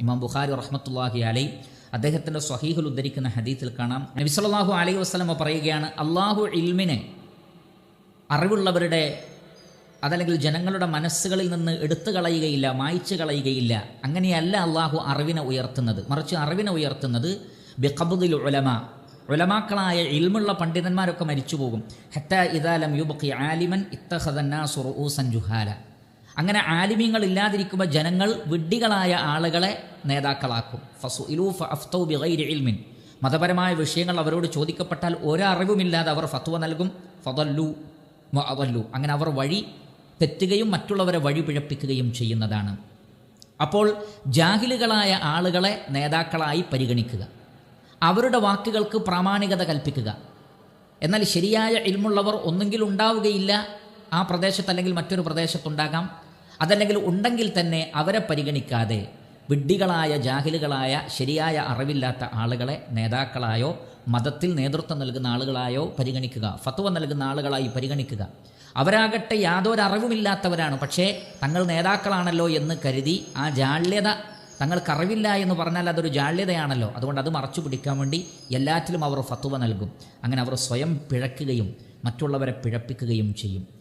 ഇമാം ബുഖാരി റഹ്മത്തുല്ലാഹി അലൈ അദ്ദേഹത്തിന്റെ സ്വഹീഹുൽ ഉദ്ധരിക്കുന്ന ഹദീത്തിൽ കാണാം. നബി സല്ലല്ലാഹു അലൈഹി വസ്ലമ പറയുകയാണ് അള്ളാഹു ഇൽമിനെ അറിവുള്ളവരുടെ അതല്ലെങ്കിൽ ജനങ്ങളുടെ മനസ്സുകളിൽ നിന്ന് എടുത്തു കളയുകയില്ല മായ്ച്ചു കളയുകയില്ല. അങ്ങനെയല്ല അള്ളാഹു അറിവിനെ ഉയർത്തുന്നത്. മറിച്ച് അറിവിനെ ഉയർത്തുന്നത് ബിഖബുദിൽ ഉലമ. ഉലമാക്കളായ ഇൽമുള്ള പണ്ഡിതന്മാരൊക്കെ മരിച്ചു പോകും ഹത്ത ഇദാലം യുബക്കി ആലിമൻ ഇത്തഹദന്നാസുറൂസൻ ജുഹാല. അങ്ങനെ ആലിമ്യങ്ങൾ ഇല്ലാതിരിക്കുമ്പോൾ ജനങ്ങൾ വിഡ്ഢികളായ ആളുകളെ നേതാക്കളാക്കും. ഫസു ഇലൂഫ് ബിഗൈരി ഇൽമിൻ. മതപരമായ വിഷയങ്ങൾ അവരോട് ചോദിക്കപ്പെട്ടാൽ ഒരറിവുമില്ലാതെ അവർ ഫത്വ നൽകും. ഫതല്ലു അതല്ലു അങ്ങനെ അവർ വഴി തെറ്റുകയും മറ്റുള്ളവരെ വഴി പിഴപ്പിക്കുകയും ചെയ്യുന്നതാണ്. അപ്പോൾ ജാഹിലുകളായ ആളുകളെ നേതാക്കളായി പരിഗണിക്കുക. അവരുടെ വാക്കുകൾക്ക് പ്രാമാണികത കൽപ്പിക്കുക. എന്നാൽ ശരിയായ ഇൽമുള്ളവർ ഒന്നുകിൽ ഉണ്ടാവുകയില്ല ആ പ്രദേശത്ത് അല്ലെങ്കിൽ മറ്റൊരു പ്രദേശത്തുണ്ടാകാം. അതല്ലെങ്കിൽ ഉണ്ടെങ്കിൽ തന്നെ അവരെ പരിഗണിക്കാതെ വിഡ്ഢികളായ ജാഹിലുകളായ ശരിയായ അറിവില്ലാത്ത ആളുകളെ നേതാക്കളായോ മതത്തിൽ നേതൃത്വം നൽകുന്ന ആളുകളായോ പരിഗണിക്കുക. ഫത്വ നൽകുന്ന ആളുകളായി പരിഗണിക്കുക. അവരാകട്ടെ യാതൊരു അറിവുമില്ലാത്തവരാണ് പക്ഷേ തങ്ങൾ നേതാക്കളാണല്ലോ എന്ന് കരുതി ആ ജാള്യത തങ്ങൾക്കറിവില്ല എന്ന് പറഞ്ഞാൽ അതൊരു ജാള്യതയാണല്ലോ. അതുകൊണ്ട് അത് മറച്ചു പിടിക്കാൻ വേണ്ടി എല്ലാറ്റിലും അവർ ഫത്വ നൽകും. അങ്ങനെ അവർ സ്വയം പിഴക്കുകയും മറ്റുള്ളവരെ പിഴപ്പിക്കുകയും ചെയ്യും.